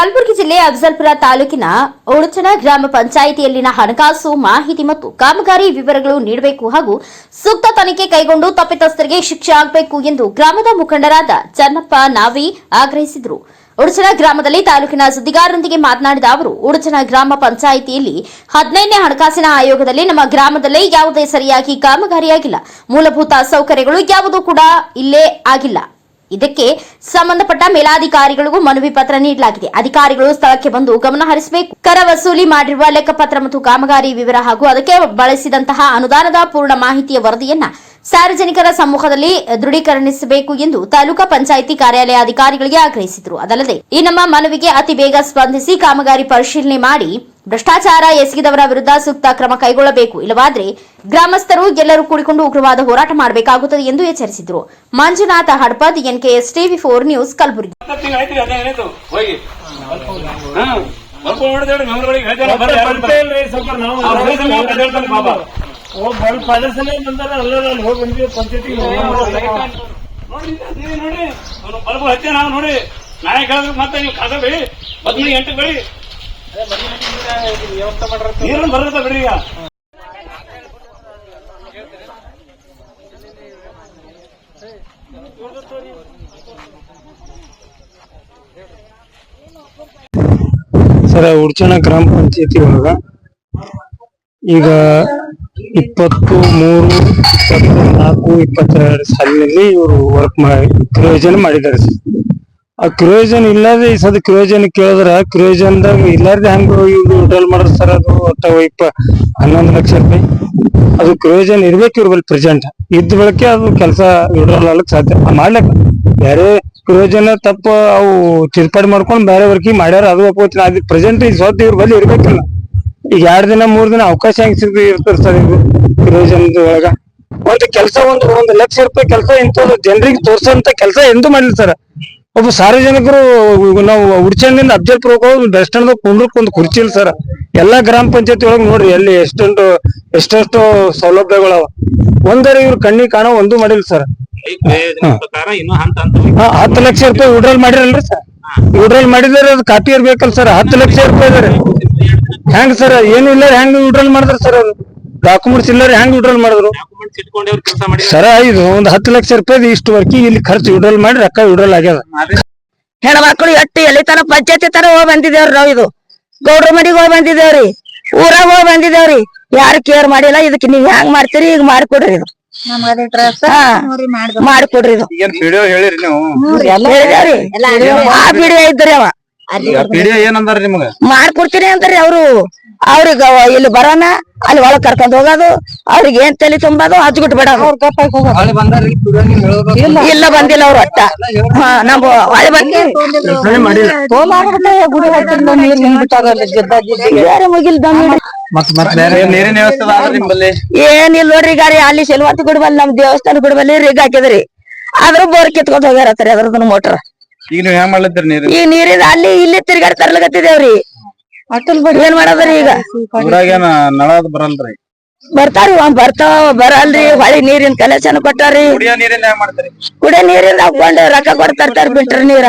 ಕಲಬುರಗಿ ಜಿಲ್ಲೆ ಅಫಜಲ್ಪುರ ತಾಲೂಕಿನ ಓಡಚನ ಗ್ರಾಮ ಪಂಚಾಯಿತಿಯಲ್ಲಿನ ಹಣಕಾಸು ಮಾಹಿತಿ ಮತ್ತು ಕಾಮಗಾರಿ ವಿವರಗಳು ನೀಡಬೇಕು ಹಾಗೂ ಸೂಕ್ತ ತನಿಖೆ ಕೈಗೊಂಡು ತಪ್ಪಿತಸ್ಥರಿಗೆ ಶಿಕ್ಷೆ ಆಗಬೇಕು ಎಂದು ಗ್ರಾಮದ ಮುಖಂಡರಾದ ಚನ್ನಪ್ಪ ನಾವಿ ಆಗ್ರಹಿಸಿದರು. ಉಡುಚನ ಗ್ರಾಮದಲ್ಲಿ ತಾಲೂಕಿನ ಸುದ್ದಿಗಾರರೊಂದಿಗೆ ಮಾತನಾಡಿದ ಅವರು ಉಡುಚನ ಗ್ರಾಮ ಪಂಚಾಯಿತಿಯಲ್ಲಿ ಹದಿನೈದನೇ ಹಣಕಾಸಿನ ಆಯೋಗದಲ್ಲಿ ನಮ್ಮ ಗ್ರಾಮದಲ್ಲಿ ಯಾವುದೇ ಸರಿಯಾಗಿ ಕಾಮಗಾರಿಯಾಗಿಲ್ಲ. ಮೂಲಭೂತ ಸೌಕರ್ಯಗಳು ಯಾವುದೂ ಕೂಡ ಇಲ್ಲೇ ಆಗಿಲ್ಲ. ಇದಕ್ಕೆ ಸಂಬಂಧಪಟ್ಟ ಮೇಲಾಧಿಕಾರಿಗಳಿಗೂ ಮನವಿ ಪತ್ರ ನೀಡಲಾಗಿದೆ. ಅಧಿಕಾರಿಗಳು ಸ್ಥಳಕ್ಕೆ ಬಂದು ಗಮನ ಹರಿಸಬೇಕು. ಕರ ವಸೂಲಿ ಮಾಡಿರುವ ಲೆಕ್ಕಪತ್ರ ಮತ್ತು ಕಾಮಗಾರಿ ವಿವರ ಹಾಗೂ ಅದಕ್ಕೆ ಬಳಸಿದಂತಹ ಅನುದಾನದ ಪೂರ್ಣ ಮಾಹಿತಿಯ ವರದಿಯನ್ನ ಸಾರ್ವಜನಿಕರ ಸಮ್ಮುಖದಲ್ಲಿ ದೃಢೀಕರಣಿಸಬೇಕು ಎಂದು ತಾಲೂಕಾ ಪಂಚಾಯಿತಿ ಕಾರ್ಯಾಲಯ ಅಧಿಕಾರಿಗಳಿಗೆ ಆಗ್ರಹಿಸಿದರು. ಅದಲ್ಲದೆ ಈ ನಮ್ಮ ಮನವಿಗೆ ಅತಿ ಬೇಗ ಸ್ಪಂದಿಸಿ ಕಾಮಗಾರಿ ಪರಿಶೀಲನೆ ಮಾಡಿ ಭ್ರಷ್ಟಾಚಾರ ಎಸಗಿದವರ ವಿರುದ್ಧ ಸೂಕ್ತ ಕ್ರಮ ಕೈಗೊಳ್ಳಬೇಕು. ಇಲ್ಲವಾದ್ರೆ ಗ್ರಾಮಸ್ಥರು ಎಲ್ಲರೂ ಕೂಡಿಕೊಂಡು ಉಗ್ರವಾದ ಹೋರಾಟ ಮಾಡಬೇಕಾಗುತ್ತದೆ ಎಂದು ಎಚ್ಚರಿಸಿದರು. Manjunatha Hadpad NKS TV four news Kalaburagi. ನೋಡಿ ನೋಡಿ. ನೀರನ್ನು ಬರುತ್ತೆ ಬಿಡ್ರಿ ಈಗ. ಸರ್ ಉಡ್ಚಣ ಗ್ರಾಮ ಪಂಚಾಯತಿ ಒಳಗ ಈಗ ಇಪ್ಪತ್ತು ಮೂರು ಇಪ್ಪತ್ತು ನಾಲ್ಕು ಇಪ್ಪತ್ತೆರಡು ಸಾಲಿನಲ್ಲಿ ಇವರು ವರ್ಕ್ ಮಾಡಿ ಪ್ರಯೋಜನ ಮಾಡಿದ್ದಾರೆ ಸರ್. ಆ ಕ್ರಿಯೋಜನ್ ಇಲ್ಲದೆ ಈ ಸದ ಕ್ರಿಯೋಜನ್ ಕೇಳಿದ್ರ ಕ್ರಿಯೋಜನ್ದಾಗ ಇಲ್ಲಾರ್ದೆ ಹಂಗ ಇವ್ರು ಹೋಟೆಲ್ ಮಾಡ್ರ ಸರ್ ಅದು ಒಟ್ಟ ವೈಪ ಹನ್ನೊಂದು ಲಕ್ಷ ರೂಪಾಯಿ. ಅದು ಕ್ರೋಜನ್ ಇರ್ಬೇಕು ಇವ್ರ ಪ್ರೆಸೆಂಟ್ ಇದ್ದ ಬಳಕೆ ಅದು ಕೆಲಸ ವಿಡ್ರಾಲ್ ಆಗ್ಲಕ್ ಸಾಧ್ಯ. ಮಾಡ್ಲಕ್ ಬೇರೆ ಕ್ರಿಯೋಜನ ತಪ್ಪ ಅವು ತಿರ್ಪಾಡಿ ಮಾಡ್ಕೊಂಡು ಬೇರೆ ವರ್ಕಿ ಮಾಡ್ಯಾರ, ಅದು ಒಪ್ಕೋತೀನಿ. ಅದು ಪ್ರೆಸೆಂಟ್ ಈ ಸ್ವತ್ತು ಇವ್ರ ಬಲ್ಲಿ ಇರ್ಬೇಕಲ್ಲ. ಈಗ ಎರಡ್ ದಿನ, ಮೂರ್ ದಿನ ಅವಕಾಶ ಹೆಂಗ್ ಸಿಗ್ತದೆ ಇರ್ತದೆ ಸರ್ ಇದು ಕ್ರಿಯೋಜನದ ಒಳಗ. ಒಂದು ಕೆಲಸ ಒಂದು ಒಂದು ಲಕ್ಷ ರೂಪಾಯಿ ಕೆಲಸ ಇಂಥದ್ದು ಜನರಿಗೆ ತೋರ್ಸಂತ ಕೆಲಸ ಎಂದು ಮಾಡಿಲ್ಲ ಸರ್. ಒಬ್ಬ ಸಾರ್ವಜನಿಕರು ನಾವು ಉಡ್ಚಂದಿಂದ ಅಫ್ಜಲ್ಪುರ ಹೋಗೋದು ಬಸ್ ಸ್ಟ್ಯಾಂಡ್ ಕುಂದ್ರಕ್ ಒಂದು ಕುರ್ಚಿ ಇಲ್ಲ ಸರ್. ಎಲ್ಲಾ ಗ್ರಾಮ ಪಂಚಾಯತಿ ಒಳಗ್ ನೋಡ್ರಿ, ಎಲ್ಲಿ ಎಷ್ಟೊಂದು, ಎಷ್ಟೆಷ್ಟು ಸೌಲಭ್ಯಗಳವ. ಒಂದರ ಇವ್ರ ಕಣ್ಣಿ ಕಾಣೋ ಒಂದು ಮಾಡಿಲ್ಲ ಸರ್. ಹತ್ತು ಲಕ್ಷ ರೂಪಾಯಿ ವಿಡ್ರಾಲ್ ಮಾಡಿರಲ್ರಿ ಸರ್. ವಿಡ್ರಾಲ್ ಮಾಡಿದ್ರೆ ಅದು ಕಾಪಿ ಇರ್ಬೇಕಲ್ಲ ಸರ್, ಹತ್ತು ಲಕ್ಷ ರೂಪಾಯಿ ಹೆಂಗ್ ಸರ್ ಏನು ಇಲ್ಲ ಹೆಂಗ್ ವಿಡ್ರಾಲ್ ಮಾಡಿದ್ರ ಸರ್ ಅವ್ರು? ಡಾಕ್ಯುಮೆಂಟ್ಸ್ ಇಲ್ಲ ಹೆಂಗ್ ವಿಡ್ರಾಲ್ ಮಾಡಿದ್ರು? ಡಾಕ್ಯುಮೆಂಟ್ಸ್ ಇಟ್ಕೊಂಡೇವ್ರು ಕೆಲಸ ಮಾಡಿ. ಸರ ಇದು ಒಂದ್ ಹತ್ತು ಲಕ್ಷ ರೂಪಾಯಿ ಇಷ್ಟು ವರ್ಕಿ ಇಲ್ಲಿ ಖರ್ಚು ವಿಡ್ರಾಲ್ ಮಾಡಿ ರೊಕ್ಕ ವಿಡ್ರಾಲ್ ಆಗ್ಯದ. ಹೆಣ್ಮಕ್ಳು ಎಟ್ಟು ಎಲ್ಲಿ ತನ ಪಂಚಾಯತಿ ತರ ಹೋಗಿ ಬಂದಿದೇವ್ರಿ ನಾವ್ ಇದು. ಗೌಡ್ರ ಮನಿಗೆ ಹೋಗಿ ಬಂದಿದೇವ್ರಿ. ಊರಾಗ ಹೋಗಿ ಬಂದಿದೇವ್ರಿ. ಯಾರು ಕೇರ್ ಮಾಡಿಲ್ಲ ಇದಕ್ಕೆ ನೀವ್ ಹೆಂಗ್ ಮಾಡ್ತೀರಿ ಈಗ ಮಾಡ್ಕೊಡ್ರಿ ಇದು. ಹಾ, ಮಾಡ್ಕೊಡ್ರಿ ಇದು. ಏನ್ ವಿಡಿಯೋ ಹೇಳಿರಿ ನೀವು? ಹೇಳಿದೇವ್ರಿ. ಆ ಬಿಡಿ ಇದ್ರಿ ಅವ. ವಿಡಿಯೋ ಏನಂದಾರ ನಿಮ್ಗ? ಮಾಡ್ಕೊಡ್ತೀನಿ ಅಂತಾರ್ರಿ ಅವ್ರು. ಅವ್ರಿಗೆ ಅವ ಇಲ್ಲಿ ಬರೋಣ ಅಲ್ಲಿ ಒಳಗ್ ಕರ್ಕೊಂಡ್ ಹೋಗೋದು ಅವ್ರಿಗೆ ಏನ್ ತಲೆ ತುಂಬೋದು ಹಚ್ಬಿಟ್ ಬೇಡ ಇಲ್ಲ. ಬಂದಿಲ್ಲ ಅವ್ರ ಒಟ್ಟ ಹಾ ನಮ್ ಹೊಳೆ ಬಂದಿ ಏನಿಲ್ಲ ನೋಡ್ರಿ ಗಾರಿ ಅಲ್ಲಿ ಶೆಲ್ವಾರ್ತಿ ಗುಡ್ಬಲ್ಲಿ ನಮ್ ದೇವಸ್ಥಾನ ಗುಡ್ಬಲ್ಲಿ ರಿಗ್ ಹಾಕಿದ್ರಿ. ಆದ್ರೂ ಬೋರ್ ಕಿತ್ಕೊಂಡ್ ಹೋಗ್ಯಾರ ಅದ್ರದ್ದು ಮೋಟರ್. ಈಗ ನೀವ್ ಹೆಂಗ್ ಮಾಡ್ಲತ್ತೀರಿ ನೀರು ನೀರಿದ ಅಲ್ಲಿ ಇಲ್ಲಿ ತಿರ್ಗಾಡಿ ತರ್ಲಕತ್ತಿದೇವ್ರಿ. ಏನ್ ಮಾಡದ್ರಿ ಈಗ? ನಳ ಬರಲ್ರಿ. ಬರ್ತಾರಿ ಒಂದ್ ಬರ್ತಾವ ಬರಲ್ರಿ ಹೊಳಿ ನೀರಿನ ಕಲೆಕ್ಷನ್ ಕೊಟ್ಟಾರಿ ಕುಡಿಯೋ ನೀರಿಂದ ಕುಡಿಯ ನೀರಿಂದ ಹಾಕೊಂಡು ರೊಕ್ಕ ಕೊಡ್ತಾರ್ತಾರ ಬಿಟ್ರಿ ನೀರ.